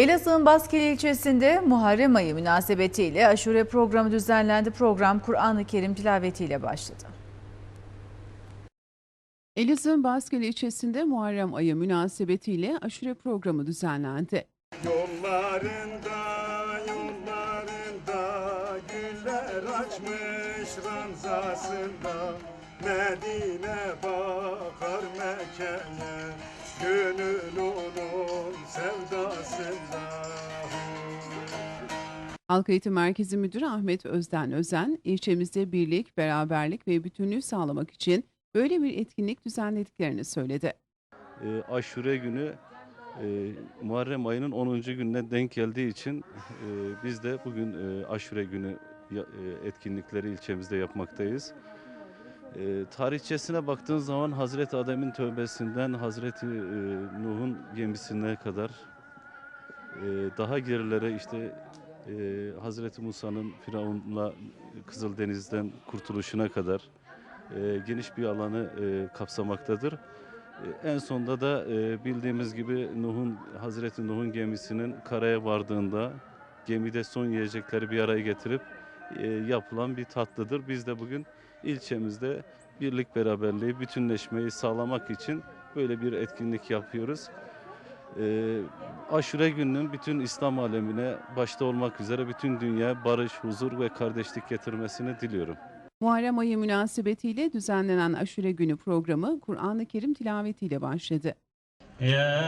Elazığ'ın Baskeli ilçesinde Muharrem ayı münasebetiyle aşure programı düzenlendi. Program Kur'an-ı Kerim tilavetiyle başladı. Elazığ Baskeli ilçesinde Muharrem ayı münasebetiyle aşure programı düzenlendi. Yollarında yollarında güller açmış ranzasında Medine bakar Mekke'ye gönül onun sevdasında Halk Eğitim Merkezi Müdürü Ahmet Özden Özen, ilçemizde birlik, beraberlik ve bütünlüğü sağlamak için böyle bir etkinlik düzenlediklerini söyledi. E, aşure günü e, Muharrem ayının 10. gününe denk geldiği için e, biz de bugün e, aşure günü e, etkinlikleri ilçemizde yapmaktayız. E, tarihçesine baktığın zaman Hazreti Adem'in tövbesinden Hazreti e, Nuh'un gemisine kadar e, daha gerilere işte e, Hazreti Musa'nın Firavun'la Kızıldeniz'den kurtuluşuna kadar e, geniş bir alanı e, kapsamaktadır. E, En sonunda da e, bildiğimiz gibi Nuh'un Hazreti Nuh'un gemisinin karaya vardığında gemide son yiyecekleri bir araya getirip e, yapılan bir tatlıdır. Biz de bugün ilçemizde birlik beraberliği, bütünleşmeyi sağlamak için böyle bir etkinlik yapıyoruz e, aşure gününün bütün İslam alemine başta olmak üzere bütün dünya barış, huzur ve kardeşlik getirmesini diliyorum. Muharrem ayı münasebetiyle düzenlenen aşure günü programı Kur'an-ı Kerim tilavetiyle başladı. Ya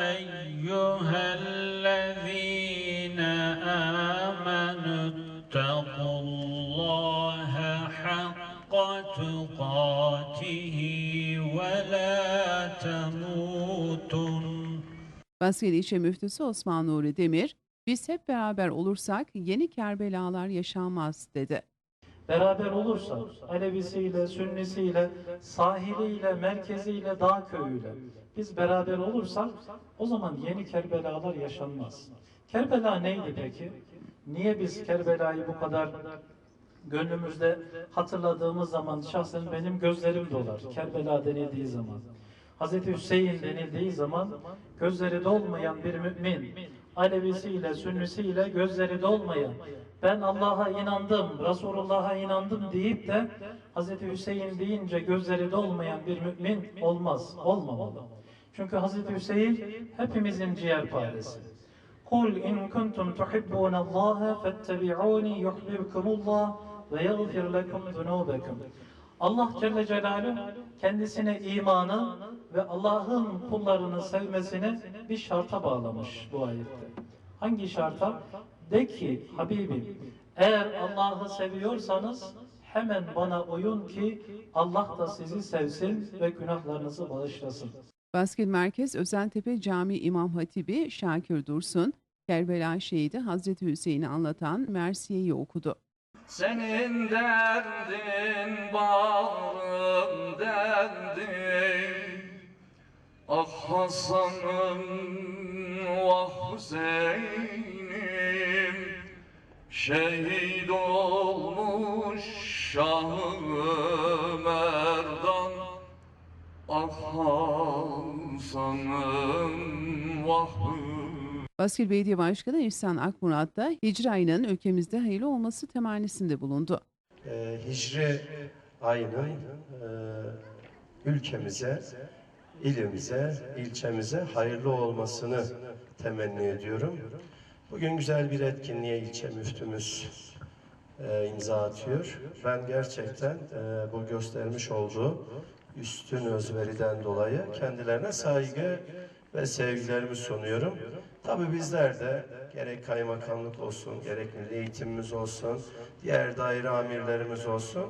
eyyühellezine amenüttekullaha hakka tukatihi ve la تموتن Baskeli İlçe Müftüsü Osman Nuri Demir, biz hep beraber olursak yeni Kerbelalar yaşanmaz dedi. beraber olursa Alevisiyle, Sünnisiyle, sahiliyle, merkeziyle, dağ köyüyle biz beraber olursak o zaman yeni Kerbelalar yaşanmaz. Kerbela neydi peki? Niye biz Kerbela'yı bu kadar gönlümüzde hatırladığımız zaman şahsen benim gözlerim dolar. Kerbela denildiği zaman. Hazreti Hüseyin denildiği zaman gözleri dolmayan bir mümin, Alevisiyle, Sünnisiyle gözleri dolmayan, ben Allah'a inandım, Resulullah'a inandım deyip de Hazreti Hüseyin deyince gözleri dolmayan bir mümin olmaz, olmamalı. Çünkü Hazreti Hüseyin hepimizin ciğerparesi. Kul in kuntum tuhibbunallaha fettabi'uni yuhibbukumullah ve yaghfir lekum zunubakum. Allah Celle Celaluhu kendisine imanı ve Allah'ın kullarını sevmesini bir şarta bağlamış bu ayette. Hangi şarta? De ki Habibim eğer Allah'ı seviyorsanız hemen bana uyun ki Allah da sizi sevsin ve günahlarınızı bağışlasın. Baskil Merkez Özentepe Camii İmam Hatibi Şakir Dursun, Kerbela Şehidi Hazreti Hüseyin'i anlatan Mersiye'yi okudu. Senin derdin bağrım derdim Ah Hasan'ım vah Hüseyin'im. Şehit olmuş Şah Merdan Ah Hasan'ım vah Baskil Belediye Başkanı İhsan Akmurat da Hicri ayının ülkemizde hayırlı olması temennisinde bulundu. e, Hicri ayının e, ülkemize, ilimize, ilçemize hayırlı olmasını temenni ediyorum. Bugün güzel bir etkinliğe ilçe müftümüz e, imza atıyor. Ben gerçekten e, bu göstermiş olduğu üstün özveriden dolayı kendilerine saygı ve sevgilerimi sunuyorum. Tabii bizler de gerek kaymakamlık olsun, gerek milli eğitimimiz olsun, diğer daire amirlerimiz olsun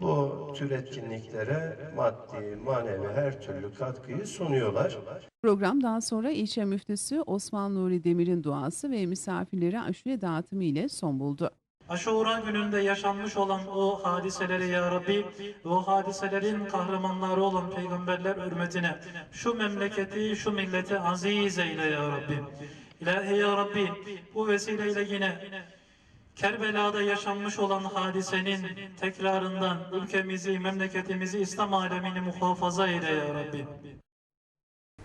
bu tür etkinliklere maddi, manevi her türlü katkıyı sunuyorlar. Program daha sonra ilçe müftüsü Osman Nuri Demir'in duası ve misafirlere aşure dağıtımı ile son buldu. Aşura gününde yaşanmış olan o hadiseleri ya Rabbi ve o hadiselerin kahramanları olan peygamberler hürmetine şu memleketi, şu milleti aziz eyle ya Rabbi. İlahi ya Rabbi bu vesileyle yine Kerbela'da yaşanmış olan hadisenin tekrarından ülkemizi, memleketimizi, İslam alemini muhafaza eyle ya Rabbi.